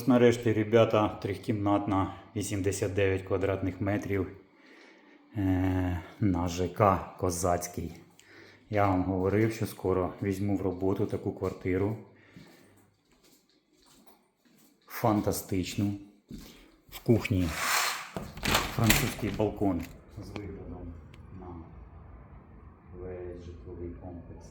Ось Нарешті, ребята, трьохкімнатна 89 квадратних метрів е, на ЖК Козацький. Я вам говорив, що скоро візьму в роботу таку квартиру. Фантастичну. В кухні французький балкон з виглядом на весь житловий комплекс.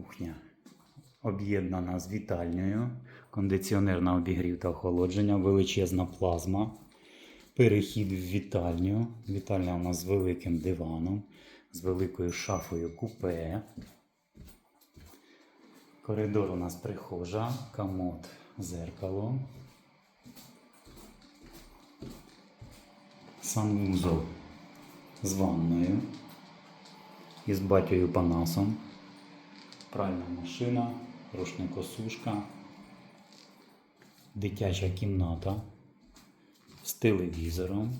Кухня об'єднана з вітальнею, кондиціонер на обігрів та охолодження, величезна плазма, перехід в вітальню. Вітальня у нас з великим диваном, з великою шафою купе. Коридор у нас прихожа, комод, зеркало. Санвузол з ванною і з батькою Панасом. Пральна машина, рушникосушка, дитяча кімната з телевізором,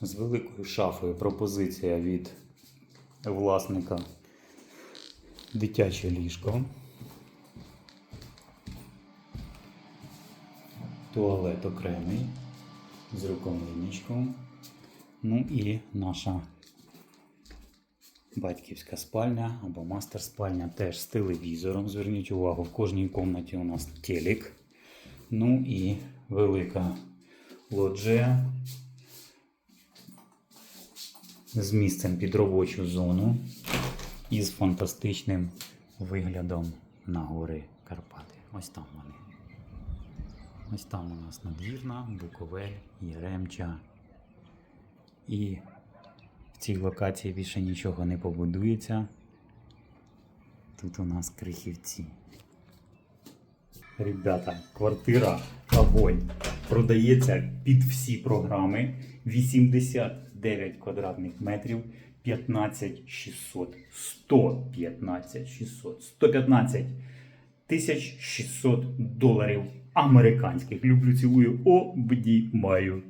з великою шафою. Пропозиція від власника. Дитяче ліжко, туалет окремий з рукомийничком, ну і наша Батьківська спальня або мастер спальня теж з телевізором. Зверніть увагу, в кожній кімнаті у нас телек. Ну і велика лоджія з місцем під робочу зону і з фантастичним виглядом на гори Карпати. Ось там вони. Ось там у нас надвірна, Буковель, Єремча. І цій локації більше нічого не побудується. Тут у нас крихівці. Ребята, квартира огонь. Продається під всі програми. 89 квадратних метрів. 15 600. 115 600. 115 тисяч 600 доларів американських. Люблю, цілую, обдімаю.